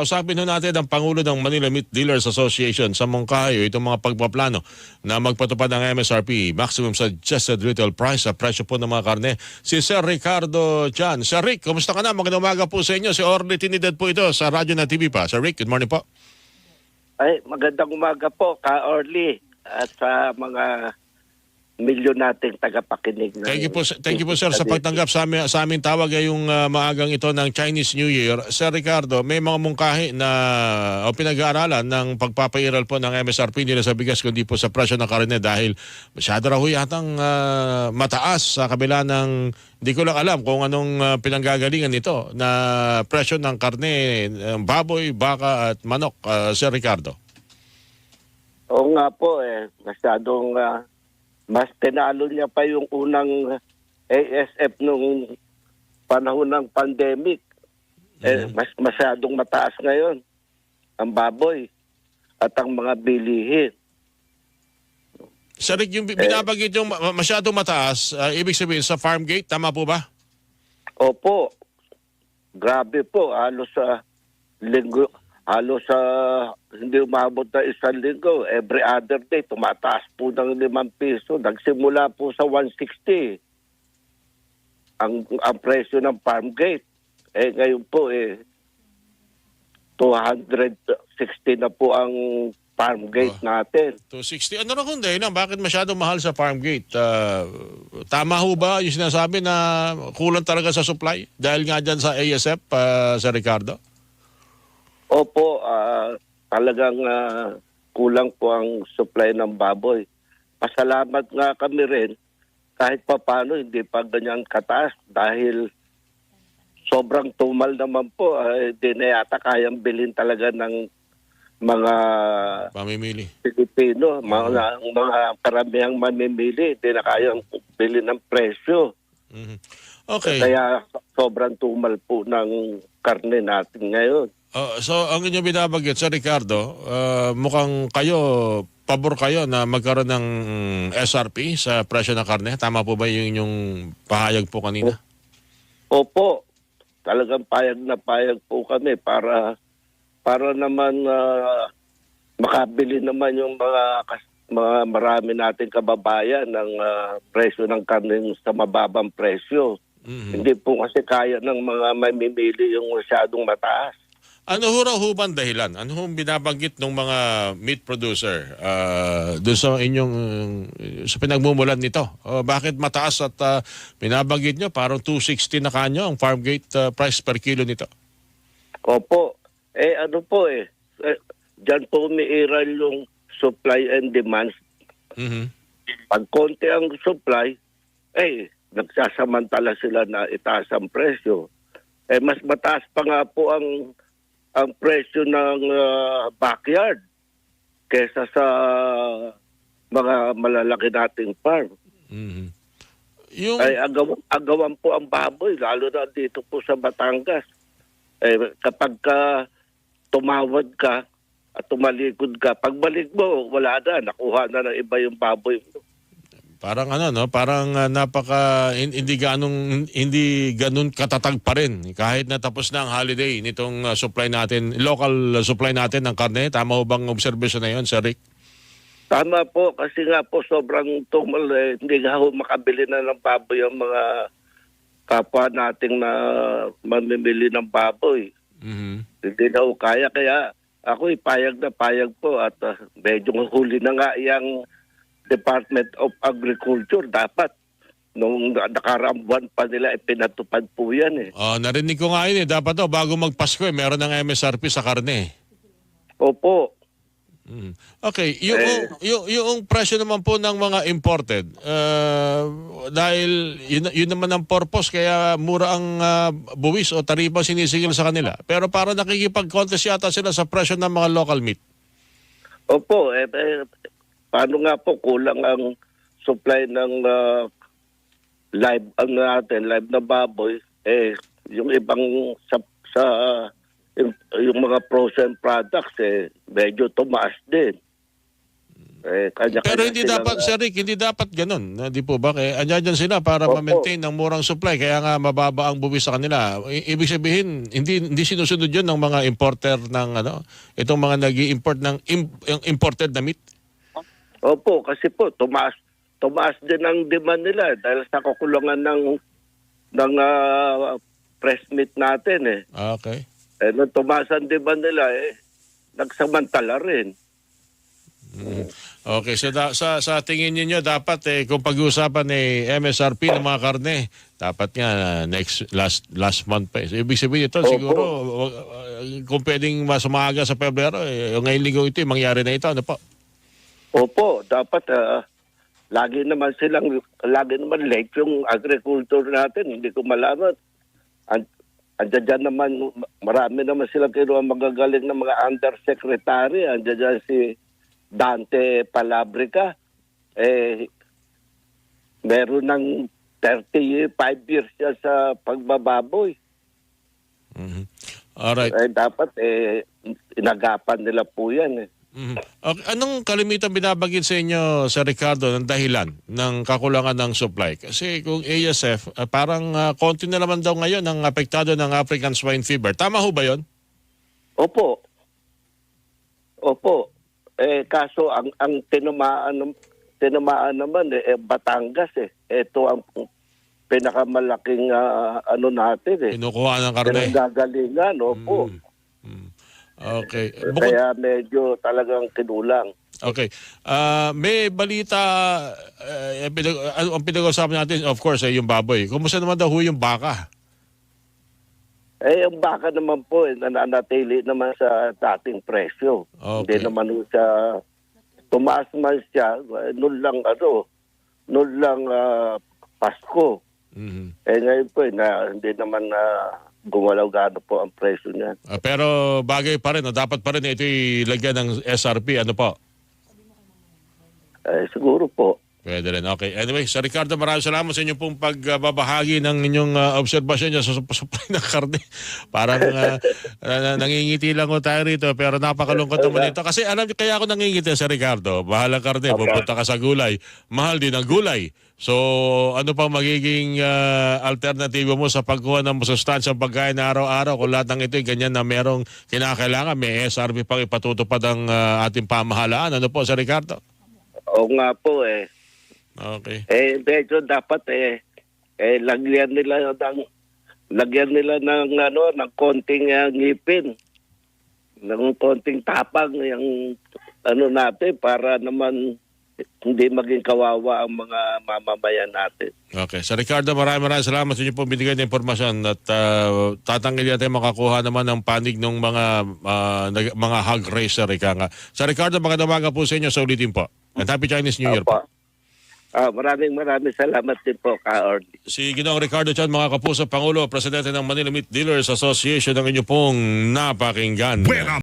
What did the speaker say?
Usapin ho natin ang Pangulo ng Manila Meat Dealers Association sa Mongkayo itong mga pagpaplano na magpatupad ng MSRP, maximum suggested retail price sa presyo po ng mga karne. Si Sir Ricardo Chan. Sir Rick, kumusta ka na? Magandang umaga po sa inyo. Si Orly Tinidad po ito sa radyo na TV pa. Sir Rick, good morning po. Ay, magandang umaga po, Ka Orly, at sa mga milyon nating tagapakinig. ng- Thank you po, thank you po sir sa pagtanggap sa aming, sa aming tawag ngayong uh, maagang ito ng Chinese New Year. Sir Ricardo, may mga mungkahi na o pinag-aaralan ng pagpapairal po ng MSRP nila sa bigas kundi po sa presyo ng karne dahil masyado raw yatang uh, mataas sa kabila ng hindi ko lang alam kung anong uh, pinanggagalingan nito na presyo ng karne, ng baboy, baka at manok, uh, Sir Ricardo. Oo nga po, eh, masyadong ah, mas tinalo niya pa yung unang ASF nung panahon ng pandemic. Eh, mas masyadong mataas ngayon ang baboy at ang mga bilihin. Sir Rick, yung binabagit yung ma- masyadong mataas, uh, ibig sabihin sa farm gate, tama po ba? Opo, grabe po, halos sa linggo, halos sa hindi umabot na isang linggo, every other day, tumataas po ng limang piso. Nagsimula po sa 160 ang, ang presyo ng farm gate. Eh ngayon po eh 260 na po ang farm gate Oh. natin. 260. Ano na kung dahilan? Bakit masyadong mahal sa farm gate? Ah, tama ho ba yung sinasabi na kulang talaga sa supply? Dahil nga dyan sa ASF, uh, Sir Ricardo? Opo, ah, talagang ah, kulang po ang supply ng baboy. Pasalamat nga kami rin kahit papano hindi pa ganyan kataas dahil sobrang tumal naman po. ah, Hindi na yata kayang bilhin talaga ng mga Pamimili. Pilipino, mga, mga karamihang mamimili. Hindi na kayang bilhin ng presyo. Mhm. Okay. Kaya sobrang tumal po ng karne natin ngayon. Uh, so, ang inyong binabagit, Sir Ricardo, uh, mukhang kayo, pabor kayo na magkaroon ng SRP sa presyo ng karne. Tama po ba yung inyong pahayag po kanina? Opo, talagang payag na payag po kami para para naman ah, makabili naman yung mga mga marami nating kababayan ng ah, presyo ng karne sa mababang presyo. Mhm. Hindi po kasi kaya ng mga mamimili yung masyadong mataas. Ano ho raw ho bang dahilan? Ano ho binabanggit ng mga meat producer uh, doon sa inyong sa pinagmumulan nito? Uh, bakit mataas at uh, binabanggit nyo parang 260 na kanyo ang farm gate uh, price per kilo nito? Opo, eh ano po eh, eh dyan po umiiral yung supply and demand Mhm. pag konti ang supply, eh, nagsasamantala sila na itaas ang presyo. Eh, mas mataas pa nga po ang ang presyo ng ah, backyard kesa sa mga malalaki nating farm. Mhm. Yung Ay, agawan, agawan po ang baboy, lalo na dito po sa Batangas. Eh, kapag ka tumawad ka at tumalikod ka, pagbalik mo, wala na, nakuha na ng iba yung baboy mo. Parang ano no, parang uh, napaka hin- hindi ganong hindi ganun katatag pa rin kahit na tapos na ang holiday nitong uh, supply natin, local uh, supply natin ng karne. Tama ho bang observation na 'yon, Sir Rick? Tama po, kasi nga po sobrang tumal eh. Hindi nga ho makabili na ng baboy ang mga kapwa nating na mamimili ng baboy. Mhm. Hindi na ho kaya. Kaya ako payag na payag po at ah, medyo huli na nga yung Department of Agriculture. Dapat nung nakaraang buwan pa nila ipinatupad po yan eh. Oh, narinig ko nga yun eh. Dapat to, bago magpasko eh, meron ng MSRP sa karne. Opo. Mm. Okay, yung, Eh. yung, yung presyo naman po ng mga imported, uh, dahil yun, yun naman ang purpose, kaya mura ang uh, buwis o taripa sinisingil sa kanila. Pero para nakikipag-contest yata sila sa presyo ng mga local meat. Opo, eh, eh, paano nga po kulang ang supply ng ah, live ang natin, live na baboy, eh yung ibang sa, sa yung, yung mga frozen products eh medyo tumaas din. Eh, kanya Pero hindi dapat, Sir Rick, hindi dapat ganun. Hindi po ba? Kaya andyan dyan sila para Opo. ma-maintain ng murang supply. Kaya nga mababa ang buwis sa kanila. I- ibig sabihin, hindi hindi sinusunod yun ng mga importer ng ano, itong mga nag import ng im- imported na meat. Opo, kasi po tumaas tumaas din ang demand nila dahil sa kakulangan ng ng ah, press meat natin eh. Okay. Eh nung tumaas ang demand nila eh nagsamantala rin. Okay, so da- sa sa tingin niyo dapat eh kung pag-uusapan eh MSRP ng mga karne, dapat nga uh, next last last month pa. eh. So, ibig sabihin ito Opo. siguro uh, uh, kung pwedeng mas umaga sa Pebrero, eh, ngayong linggo ito, eh, mangyari na ito, ano po? Opo, dapat ah, lagi naman silang lagi naman late yung agriculture natin. Hindi ko malaman. An Andiyan dyan naman, marami naman silang kinuha magagaling na mga undersecretary. Andiyan dyan si Dante Palabrica. Eh, meron ng 35 years siya sa pagbababoy. Mhm. Alright. Eh, dapat eh, inagapan nila po yan eh. Mhm. Okay, Anong kalimitan binabagit sa inyo, Sir Ricardo, ng dahilan ng kakulangan ng supply? Kasi kung ASF, ah, parang ah, konti na naman daw ngayon ang apektado ng African swine fever. Tama ho ba yon? Opo. Opo. Eh kaso ang ang tinamaan nam- tinamaan naman eh, eh, Batangas eh. Ito ang pinakamalaking ah, ano natin eh. Kinukuha ng karne. Pinanggagalingan, opo. Mm. Okay. Bukod, Kaya medyo talagang kinulang. okay. Ah, may balita, eh, pinag- ano ang pinag-usapan natin, of course, ay yung baboy. Kumusta naman daw yung baka? Eh, ang baka naman po, eh, nananatili naman sa dating presyo. Okay. Hindi naman siya, tumaas man siya, eh, noon lang ano, noon lang ah, Pasko. Mhm. Eh ngayon po, eh, na, hindi naman na gumalaw gaano po ang presyo niya. Ah, pero bagay pa rin, no? dapat pa rin ito ilagyan ng SRP. Ano po? Eh, siguro po. Pwede rin. Okay. Anyway, Sir Ricardo, maraming salamat sa inyong pong pagbabahagi ng inyong ah, obserbasyon niya sa sup- supply ng karne. Parang ah, na- nangingiti lang ko tayo rito pero napakalungkot naman ito. Kasi alam niyo, kaya ako nangingiti, Sir Ricardo. Mahal ang karne, pupunta ka sa gulay. Mahal din ang gulay. So, ano pang magiging ah, alternatibo mo sa pagkuha ng masustansyang pagkain na araw-araw kung lahat ng ito ay ganyan na merong kinakailangan, may SRP pang ipatutupad ang ah, ating pamahalaan. Ano po, Sir Ricardo? Oo nga po eh. Okay. Eh, medyo dapat eh, eh lagyan nila ng lagyan nila ng ano ng konting ah, ngipin ng konting tapang yung ano natin para naman hindi maging kawawa ang mga mamamayan natin. Okay. Sa Ricardo, maraming maraming salamat sa inyo po binigay ng impormasyon at uh, tatanggal natin makakuha naman ng panig ng mga ah, nag- mga hog racer. Ika nga. Sa Ricardo, magandang umaga po sa inyo sa ulitin po. And Happy Chinese New Year po. Opo. Ah, maraming maraming salamat din po, Ka-Orly. Si Ginoong Ricardo Chan, mga kapuso, Pangulo, Presidente ng Manila Meat Dealers Association, ang inyo pong napakinggan.